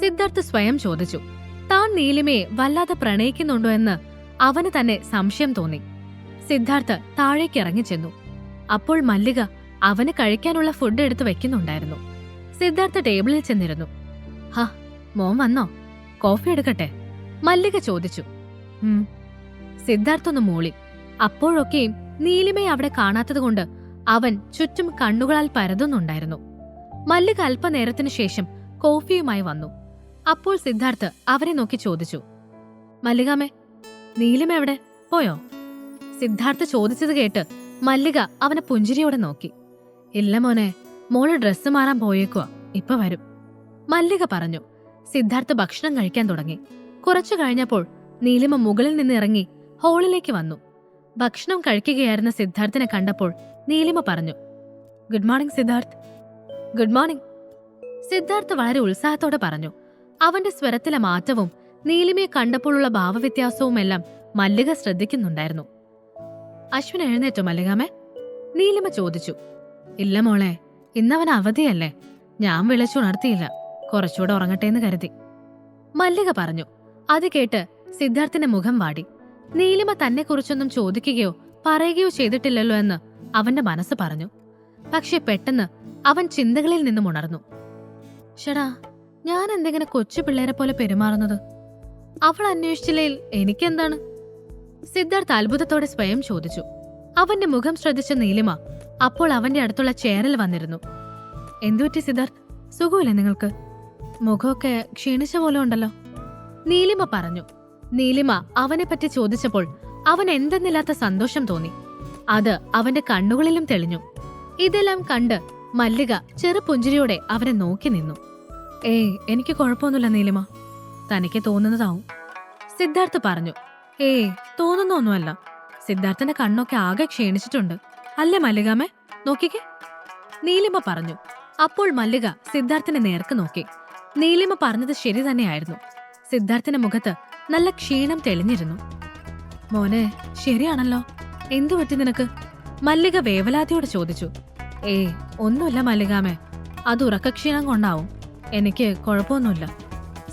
സിദ്ധാർത്ഥ് സ്വയം ചോദിച്ചു. താൻ നീലിമയെ വല്ലാതെ പ്രണയിക്കുന്നുണ്ടോ എന്ന് അവന് തന്നെ സംശയം തോന്നി. സിദ്ധാർത്ഥ് താഴേക്ക് ഇറങ്ങിച്ചെന്നു അപ്പോൾ മല്ലിക അവന് കഴിക്കാനുള്ള ഫുഡ് എടുത്തു വെക്കുന്നുണ്ടായിരുന്നു. സിദ്ധാർത്ഥ ടേബിളിൽ ചെന്നിരുന്നു. ഹ മോൻ വന്നോ? കോഫി എടുക്കട്ടെ? മല്ലിക ചോദിച്ചു. സിദ്ധാർത്ഥൊന്ന് മൂളി. അപ്പോഴൊക്കെയും നീലിമയെ അവിടെ കാണാത്തതുകൊണ്ട് അവൻ ചുറ്റും കണ്ണുകളാൽ പരതുന്നുണ്ടായിരുന്നു. മല്ലിക അല്പനേരത്തിനു ശേഷം കോഫിയുമായി വന്നു. അപ്പോൾ സിദ്ധാർത്ഥ് അവരെ നോക്കി ചോദിച്ചു. മല്ലികാമേ നീലിമ എവിടെ? പോയോ? സിദ്ധാർത്ഥ് ചോദിച്ചത് കേട്ട് മല്ലിക അവനെ പുഞ്ചിരിയോടെ നോക്കി. ഇല്ല മോനെ മോൾ ഡ്രസ്സ് മാറാൻ പോയേക്കുവാ. ഇപ്പൊ വരും. മല്ലിക പറഞ്ഞു. സിദ്ധാർത്ഥ് ഭക്ഷണം കഴിക്കാൻ തുടങ്ങി. കുറച്ചു കഴിഞ്ഞപ്പോൾ നീലിമ മുകളിൽ നിന്ന് ഇറങ്ങി ഹോളിലേക്ക് വന്നു. ഭക്ഷണം കഴിക്കുകയായിരുന്ന സിദ്ധാർത്ഥിനെ കണ്ടപ്പോൾ നീലിമ പറഞ്ഞു. Good morning Siddharth. Good morning. Siddharth വളരെ ഉത്സാഹത്തോടെ പറഞ്ഞു. അവന്റെ സ്വരത്തിലെ മാറ്റവും നീലിമയെ കണ്ടപ്പോഴുള്ള ഭാവവ്യത്യാസവും എല്ലാം മല്ലിക ശ്രദ്ധിക്കുന്നുണ്ടായിരുന്നു. അശ്വിൻ എഴുന്നേറ്റോ മല്ലികാമേ. നീലിമ ചോദിച്ചു ഇല്ല മോളെ ഇന്നവൻ അവധിയല്ലേ? ഞാൻ വിളിച്ചുണർത്തിയില്ല കുറച്ചുകൂടെ ഉറങ്ങട്ടെ എന്ന് കരുതി. മല്ലിക പറഞ്ഞു അത് കേട്ട് സിദ്ധാർത്ഥിന്റെ മുഖം വാടി. നീലിമ തന്നെക്കുറിച്ചൊന്നും ചോദിക്കുകയോ പറയുകയോ ചെയ്തിട്ടില്ലല്ലോ എന്ന് അവന്റെ മനസ്സ് പറഞ്ഞു. പക്ഷെ പെട്ടെന്ന് അവൻ ചിന്തകളിൽ നിന്നും ഉണർന്നു. ഷടാ ഞാൻ എന്തെങ്ങനെ കൊച്ചു പിള്ളേരെ പോലെ പെരുമാറുന്നത്? അവൾ അന്വേഷിച്ചില്ലെങ്കിൽ എനിക്കെന്താണ്? സിദ്ധാർത്ഥ് അത്ഭുതത്തോടെ സ്വയം ചോദിച്ചു. അവന്റെ മുഖം ശ്രദ്ധിച്ച നീലിമ അപ്പോൾ അവന്റെ അടുത്തുള്ള ചേരൽ വന്നിരുന്നു. എന്തുപറ്റി സിദ്ധാർത്ഥ്? സുഖമില്ലേ നിങ്ങൾക്ക്? മുഖമൊക്കെ ക്ഷീണിച്ച പോലെ ഉണ്ടല്ലോ. നീലിമ പറഞ്ഞു. നീലിമ അവനെ പറ്റി ചോദിച്ചപ്പോൾ അവൻ എന്തെന്നില്ലാത്ത സന്തോഷം തോന്നി. അത് അവന്റെ കണ്ണുകളിലും തെളിഞ്ഞു. ഇതെല്ലാം കണ്ട് മല്ലിക ചെറുപുഞ്ചിരിയോടെ അവനെ നോക്കി നിന്നു. ഏയ് എനിക്ക് കുഴപ്പമൊന്നുമില്ല നീലിമ. തനിക്ക് തോന്നുന്നതാവും. സിദ്ധാർത്ഥ് പറഞ്ഞു. ഏയ് തോന്നുന്നൊന്നുമല്ല. സിദ്ധാർത്ഥന്റെ കണ്ണൊക്കെ ആകെ ക്ഷീണിച്ചിട്ടുണ്ട്. അല്ലേ മല്ലികാമേ? നോക്കിക്കേ. നീലിമ പറഞ്ഞു. അപ്പോൾ മല്ലിക സിദ്ധാർത്ഥനെ നേർക്ക് നോക്കി. നീലിമ പറഞ്ഞത് ശരി തന്നെയായിരുന്നു. സിദ്ധാർത്ഥന്റെ മുഖത്ത് നല്ല ക്ഷീണം തെളിഞ്ഞിരുന്നു. മോനെ ശരിയാണല്ലോ. എന്തു പറ്റി നിനക്ക്? മല്ലിക വേവലാതിയോട് ചോദിച്ചു. ഏയ് ഒന്നുമില്ല മല്ലികാമേ. അത് ഉറക്കക്ഷീണം കൊണ്ടാവും. എനിക്ക് കുഴപ്പമൊന്നുമില്ല.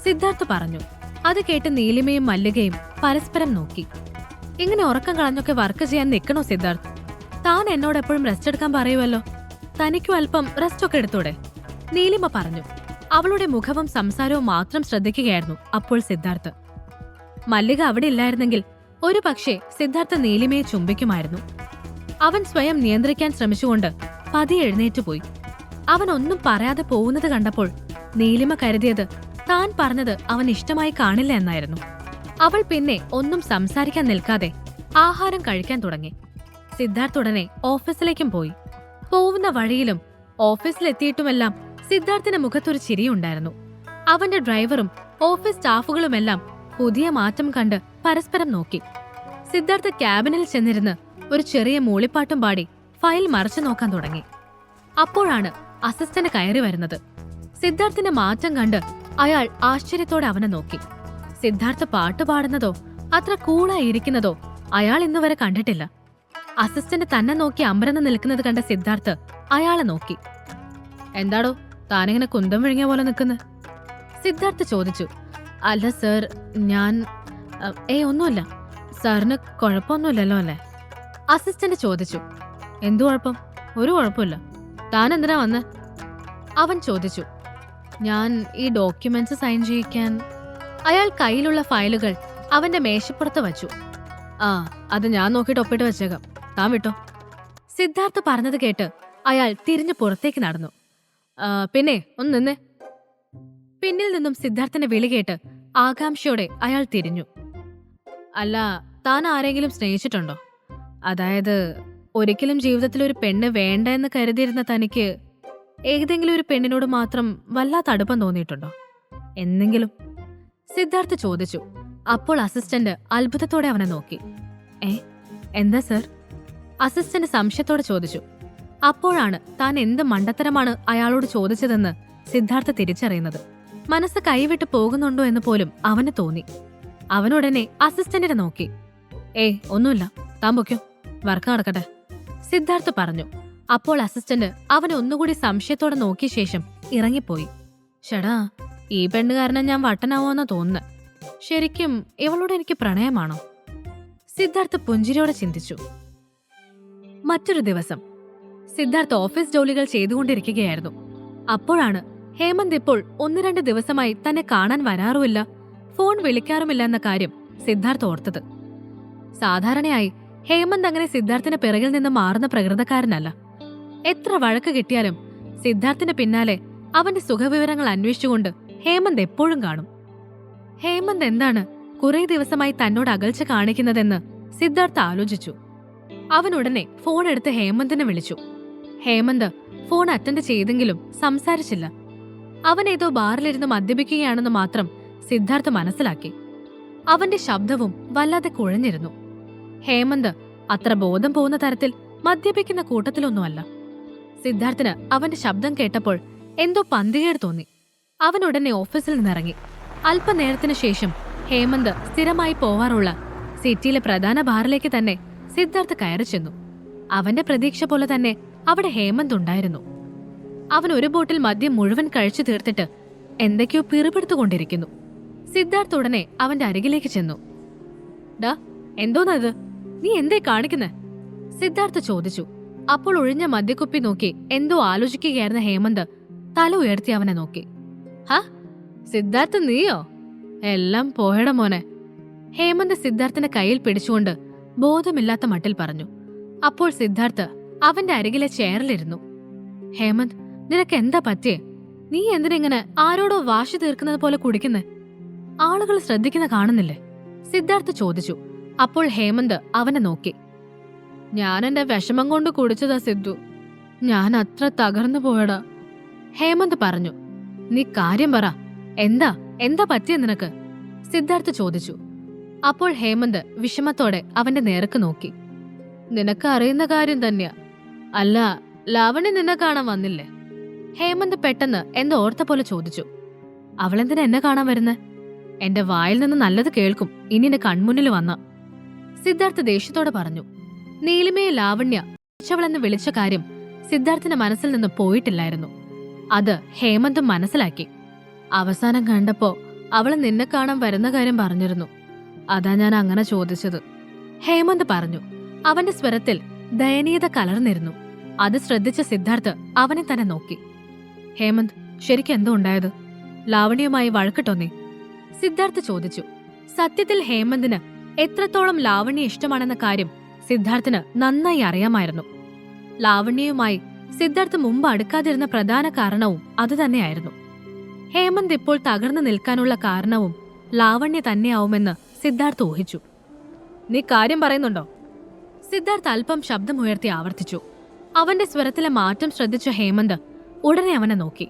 സിദ്ധാർത്ഥ് പറഞ്ഞു. അത് കേട്ട് നീലിമയും മല്ലികയും പരസ്പരം നോക്കി. ഇങ്ങനെ ഉറക്കം കളഞ്ഞൊക്കെ വർക്ക് ചെയ്യാൻ നിൽക്കണോ സിദ്ധാർത്ഥ്? താൻ എന്നോട് എപ്പോഴും റെസ്റ്റ് എടുക്കാൻ പറയുമല്ലോ തനിക്കും അല്പം റെസ്റ്റ് ഒക്കെ എടുത്തൂടെ? നീലിമ പറഞ്ഞു. അവളുടെ മുഖവും സംസാരവും മാത്രം ശ്രദ്ധിക്കുകയായിരുന്നു അപ്പോൾ സിദ്ധാർത്ഥ്. മല്ലിക അവിടെ ഇല്ലായിരുന്നെങ്കിൽ ഒരു പക്ഷേ സിദ്ധാർത്ഥ നീലിമയെ ചുംബിക്കുമായിരുന്നു. അവൻ സ്വയം നിയന്ത്രിക്കാൻ ശ്രമിച്ചുകൊണ്ട് പതി എഴുന്നേറ്റ് പോയി. അവൻ ഒന്നും പറയാതെ പോകുന്നത് കണ്ടപ്പോൾ നീലിമ കരുതിയത് താൻ പറഞ്ഞത് അവൻ ഇഷ്ടമായി കാണില്ല എന്നായിരുന്നു. അവൾ പിന്നെ ഒന്നും സംസാരിക്കാൻ നിൽക്കാതെ ആഹാരം കഴിക്കാൻ തുടങ്ങി. സിദ്ധാർത്ഥ് ഉടനെ ഓഫീസിലേക്കും പോയി. പോവുന്ന വഴിയിലും ഓഫീസിലെത്തിയിട്ടുമെല്ലാം സിദ്ധാർത്ഥിന്റെ മുഖത്തൊരു ചിരിയുണ്ടായിരുന്നു. അവന്റെ ഡ്രൈവറും ഓഫീസ് സ്റ്റാഫുകളുമെല്ലാം പുതിയ മാറ്റം കണ്ട് പരസ്പരം നോക്കി. സിദ്ധാർത്ഥ് ക്യാബിനിൽ ചെന്നിരുന്ന് ഒരു ചെറിയ മൂളിപ്പാട്ടും പാടി ഫയൽ മറച്ചു നോക്കാൻ തുടങ്ങി. അപ്പോഴാണ് അസിസ്റ്റന്റ് കയറി വരുന്നത്. സിദ്ധാർത്ഥിന്റെ മാറ്റം കണ്ട് അയാൾ ആശ്ചര്യത്തോടെ അവനെ നോക്കി. സിദ്ധാർത്ഥ പാട്ട് പാടുന്നതോ അത്ര കൂളായി ഇരിക്കുന്നതോ അയാൾ ഇന്നുവരെ കണ്ടിട്ടില്ല. അസിസ്റ്റന്റ് തന്നെ നോക്കി അമ്പരന്ന് നിൽക്കുന്നത് കണ്ട സിദ്ധാർത്ഥ് അയാളെ നോക്കി. എന്താടോ താനിങ്ങനെ കുന്തം വിഴുങ്ങിയ പോലെ നിൽക്കുന്നു? സിദ്ധാർത്ഥ് ചോദിച്ചു. അല്ല സർ ഞാൻ ഏ ഒന്നുമില്ല. സാറിന് കുഴപ്പമൊന്നുമില്ലല്ലോ അല്ലേ? അസിസ്റ്റന്റ് ചോദിച്ചു. എന്തു കുഴപ്പം? ഒരു കുഴപ്പമില്ല. താൻ എന്തിനാ വന്ന്? അവൻ ചോദിച്ചു. ഞാൻ ഈ ഡോക്യുമെന്റ്സ് സൈൻ ചെയ്യിക്കാൻ അയാൾ കയ്യിലുള്ള ഫയലുകൾ അവന്റെ മേശപ്പുറത്ത് വച്ചു. ആ അത് ഞാൻ നോക്കിയിട്ട് ഒപ്പിട്ട് വെച്ചേക്കാം. താൻ വിട്ടോ? സിദ്ധാർത്ഥ് പറഞ്ഞത് കേട്ട് അയാൾ തിരിഞ്ഞു പുറത്തേക്ക് നടന്നു. "ആ, പിന്നെ ഒന്ന് നിന്നേ. പിന്നിൽ നിന്നും സിദ്ധാർത്ഥന്റെ വിളി കേട്ട് ആകാംക്ഷയോടെ അയാൾ തിരിഞ്ഞു. അല്ല താൻ ആരെങ്കിലും സ്നേഹിച്ചിട്ടുണ്ടോ? അതായത് ഒരിക്കലും ജീവിതത്തിൽ ഒരു പെണ്ണ് വേണ്ട എന്ന് കരുതിയിരുന്ന തനിക്ക് ഏതെങ്കിലും ഒരു പെണ്ണിനോട് മാത്രം വല്ലാത്ത അടുപ്പം തോന്നിയിട്ടുണ്ടോ? എന്നെങ്കിലും? സിദ്ധാർത്ഥ് ചോദിച്ചു. അപ്പോൾ അസിസ്റ്റന്റ് അത്ഭുതത്തോടെ അവനെ നോക്കി. ഏ എന്താ സർ? അസിസ്റ്റന്റ് സംശയത്തോടെ ചോദിച്ചു. അപ്പോഴാണ് താൻ എന്ത് മണ്ടത്തരമാണ് അയാളോട് ചോദിച്ചതെന്ന് സിദ്ധാർത്ഥ തിരിച്ചറിയുന്നത്. മനസ്സ് കൈവിട്ട് പോകുന്നുണ്ടോ എന്ന് പോലും അവന് തോന്നി. അവനുടനെ അസിസ്റ്റന്റിനെ നോക്കി. ഏയ് ഒന്നുമില്ല. താൻ വർക്ക് നടക്കട്ടെ. സിദ്ധാർത്ഥ് പറഞ്ഞു. അപ്പോൾ അസിസ്റ്റന്റ് അവനെ ഒന്നുകൂടി സംശയത്തോടെ നോക്കിയ ശേഷം ഇറങ്ങിപ്പോയി. ഷടാ ഈ പെണ്ണ് കാരണം ഞാൻ വട്ടനാവോന്നാ തോന്നുന്നു. ശരിക്കും ഇവളോട് എനിക്ക് പ്രണയമാണോ? സിദ്ധാർത്ഥ് പുഞ്ചിരിയോടെ ചിന്തിച്ചു. മറ്റൊരു ദിവസം സിദ്ധാർത്ഥ് ഓഫീസ് ജോലികൾ ചെയ്തുകൊണ്ടിരിക്കുകയായിരുന്നു. അപ്പോഴാണ് ഹേമന്ത് ഇപ്പോൾ ഒന്ന് രണ്ട് ദിവസമായി തന്നെ കാണാൻ വരാറുമില്ല ഫോൺ വിളിക്കാറുമില്ല എന്ന കാര്യം സിദ്ധാർത്ഥ് ഓർത്തത്. സാധാരണയായി ഹേമന്ത് അങ്ങനെ സിദ്ധാർത്ഥിന്റെ പിറകിൽ നിന്ന് മാറുന്ന പ്രകൃതക്കാരനല്ല. എത്ര വഴക്ക് കിട്ടിയാലും സിദ്ധാർത്ഥിന്റെ പിന്നാലെ അവന്റെ സുഖവിവരങ്ങൾ അന്വേഷിച്ചുകൊണ്ട് ഹേമന്ത് എപ്പോഴും കാണും. ഹേമന്ത് എന്താണ് കുറെ ദിവസമായി തന്നോട് അകൽച്ച കാണിക്കുന്നതെന്ന് സിദ്ധാർത്ഥ ആലോചിച്ചു. അവൻ ഉടനെ ഫോൺ എടുത്ത് ഹേമന്തിനെ വിളിച്ചു. ഹേമന്ത് ഫോൺ അറ്റൻഡ് ചെയ്തെങ്കിലും സംസാരിച്ചില്ല. അവൻ ഏതോ ബാറിലിരുന്ന് മദ്യപിക്കുകയാണെന്ന് മാത്രം സിദ്ധാർത്ഥ മനസ്സിലാക്കി. അവന്റെ ശബ്ദവും വല്ലാതെ കുഴഞ്ഞിരുന്നു. ഹേമന്ത് അത്ര ബോധം പോകുന്ന തരത്തിൽ മദ്യപിക്കുന്ന കൂട്ടത്തിലൊന്നുമല്ല. സിദ്ധാർത്ഥിന് അവന്റെ ശബ്ദം കേട്ടപ്പോൾ എന്തോ പന്തികേട് തോന്നി. അവൻ ഉടനെ ഓഫീസിൽ നിന്നിറങ്ങി. അല്പനേരത്തിനു ശേഷം ഹേമന്ത് സ്ഥിരമായി പോവാറുള്ള സിറ്റിയിലെ പ്രധാന ബാറിലേക്ക് തന്നെ സിദ്ധാർത്ഥ് കയറി ചെന്നു. അവന്റെ പ്രതീക്ഷ പോലെ തന്നെ അവിടെ ഹേമന്ത് ഉണ്ടായിരുന്നു. അവൻ ഒരു ബോട്ടിൽ മദ്യം മുഴുവൻ കഴിച്ചു തീർത്തിട്ട് എന്തൊക്കെയോ പിറുപെടുത്തുകൊണ്ടിരിക്കുന്നു. സിദ്ധാർത്ഥ് ഉടനെ അവന്റെ അരികിലേക്ക് ചെന്നു. ഡാ എന്തോന്നത് നീ എന്തേ കാണിക്കുന്നേ? സിദ്ധാർത്ഥ ചോദിച്ചു. അപ്പോൾ ഒഴിഞ്ഞ മദ്യക്കുപ്പി നോക്കി എന്തോ ആലോചിക്കുകയായിരുന്ന ഹേമന്ത് തല ഉയർത്തി അവനെ നോക്കി. ഹ സിദ്ധാർത്ഥ നീയോ? എല്ലാം പോയട മോനെ. ഹേമന്ത് സിദ്ധാർത്ഥിന്റെ കയ്യിൽ പിടിച്ചുകൊണ്ട് ബോധമില്ലാത്ത മട്ടിൽ പറഞ്ഞു. അപ്പോൾ സിദ്ധാർത്ഥ് അവന്റെ അരികിലെ ചെയറിലിരുന്നു. ഹേമന്ത് നിനക്ക് എന്താ പറ്റിയേ? നീ എന്തിനെങ്ങനെ ആരോടോ വാശി തീർക്കുന്നത് പോലെ കുടിക്കുന്നേ? ആളുകൾ ശ്രദ്ധിക്കുന്ന കാണുന്നില്ലേ? സിദ്ധാർത്ഥ് ചോദിച്ചു. അപ്പോൾ ഹേമന്ത് അവനെ നോക്കി. ഞാൻ എന്റെ വിഷമം കൊണ്ട് കുടിച്ചതാ സിദ്ധു. ഞാൻ അത്ര തകർന്നു പോയടാ. ഹേമന്ത് പറഞ്ഞു നീ കാര്യം പറ. എന്താ? എന്താ പറ്റിയ നിനക്ക്? സിദ്ധാർത്ഥ് ചോദിച്ചു. അപ്പോൾ ഹേമന്ത് വിഷമത്തോടെ അവന്റെ നേർക്ക് നോക്കി. നിനക്ക് അറിയുന്ന കാര്യം തന്നെയാ. അല്ല ലാവണ്യ നിന്നെ കാണാൻ വന്നില്ലേ? ഹേമന്ത് പെട്ടെന്ന് എന്തോ ഓർത്ത പോലെ ചോദിച്ചു. അവളെന്തിനാ എന്നെ കാണാൻ വരുന്നേ? എന്റെ വായിൽ നിന്ന് നല്ലത് കേൾക്കും. ഇനി എന്റെ കൺമുന്നിൽ വന്ന. സിദ്ധാർത്ഥ് ദേഷ്യത്തോടെ പറഞ്ഞു. നീലിമയെ ലാവണ്യ വിളിച്ചവളെന്ന് വിളിച്ച കാര്യം സിദ്ധാർത്ഥന്റെ മനസ്സിൽ നിന്ന് പോയിട്ടില്ലായിരുന്നു. അത് ഹേമന്തും മനസ്സിലാക്കി. അവസാനം കണ്ടപ്പോ അവൾ നിന്നെ കാണാൻ വരുന്ന കാര്യം പറഞ്ഞിരുന്നു. അതാ ഞാൻ അങ്ങനെ ചോദിച്ചത്. ഹേമന്ത് പറഞ്ഞു അവന്റെ സ്വരത്തിൽ ദയനീയത കലർന്നിരുന്നു. അത് ശ്രദ്ധിച്ച സിദ്ധാർത്ഥ് അവനെ തന്നെ നോക്കി. ഹേമന്ത് ശരിക്കും എന്തോ ഉണ്ടായത്? ലാവണ്യമായി വഴക്കിട്ടോ നീ? സിദ്ധാർത്ഥ് ചോദിച്ചു സത്യത്തിൽ ഹേമന്തിന് എത്രത്തോളം ലാവണ്യ ഇഷ്ടമാണെന്ന കാര്യം സിദ്ധാർത്ഥിന് നന്നായി അറിയാമായിരുന്നു. ലാവണ്യയുമായി സിദ്ധാർത്ഥ് മുമ്പ് അടുക്കാതിരുന്ന പ്രധാന കാരണവും അതുതന്നെയായിരുന്നു. ഹേമന്ത് ഇപ്പോൾ തകർന്നു നിൽക്കാനുള്ള കാരണവും ലാവണ്യ തന്നെയാവുമെന്ന് സിദ്ധാർത്ഥ് ഊഹിച്ചു. നീ കാര്യം പറയുന്നുണ്ടോ? സിദ്ധാർത്ഥ് അല്പം ശബ്ദമുയർത്തി ആവർത്തിച്ചു. അവന്റെ സ്വരത്തിലെ മാറ്റം ശ്രദ്ധിച്ച ഹേമന്ത് ഉടനെ അവനെ നോക്കി.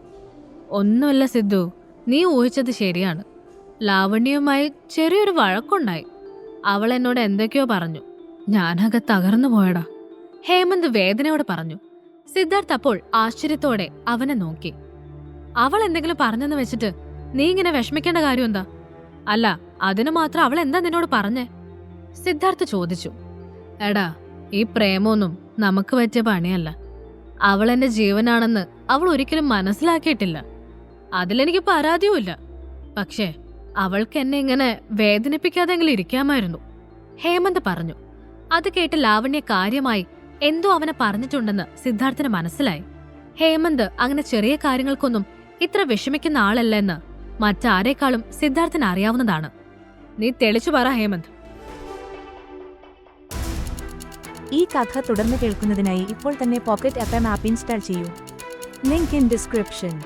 ഒന്നുമല്ല സിദ്ധു നീ ഊഹിച്ചത് ശരിയാണ്. ലാവണ്യയുമായി ചെറിയൊരു വഴക്കുണ്ടായി. അവൾ എന്നോട് എന്തൊക്കെയോ പറഞ്ഞു. ഞാനകെ തകർന്നു പോയടാ. ഹേമന്ത് വേദനയോട് പറഞ്ഞു. സിദ്ധാർത്ഥ് അപ്പോൾ ആശ്ചര്യത്തോടെ അവനെ നോക്കി. അവൾ എന്തെങ്കിലും പറഞ്ഞെന്ന് വെച്ചിട്ട് നീ ഇങ്ങനെ വിഷമിക്കേണ്ട കാര്യം എന്താ? അല്ല അതിനു മാത്രം അവൾ എന്താ നിന്നോട് പറഞ്ഞേ? സിദ്ധാർത്ഥ് ചോദിച്ചു. എടാ ഈ പ്രേമൊന്നും നമുക്ക് പറ്റിയ പണിയല്ല. അവൾ എന്റെ ജീവനാണെന്ന് അവൾ ഒരിക്കലും മനസ്സിലാക്കിയിട്ടില്ല. അതിലെനിക്ക് പരാതിയുമില്ല. പക്ഷേ അവൾക്ക് എന്നെ ഇങ്ങനെ വേദനിപ്പിക്കാതെങ്കിലും ഇരിക്കാമായിരുന്നു. ഹേമന്ത് പറഞ്ഞു. അത് കേട്ട് ലാവണ്യ കാര്യമായി എന്തോ അവനെ പറഞ്ഞിട്ടുണ്ടെന്ന് സിദ്ധാർത്ഥന് മനസ്സിലായി. ഹേമന്ത് അങ്ങനെ ചെറിയ കാര്യങ്ങൾക്കൊന്നും ഇത്ര വിഷമിക്കുന്ന ആളല്ല എന്ന് മറ്റാരേക്കാളും സിദ്ധാർത്ഥന് അറിയാവുന്നതാണ്. നീ തെളിച്ചു പറ ഹേമന്ത്. ഈ കഥ തുടർന്ന് കേൾക്കുന്നതിനായി ഇപ്പോൾ തന്നെ pocket F M app install ചെയ്യൂ. Link in description.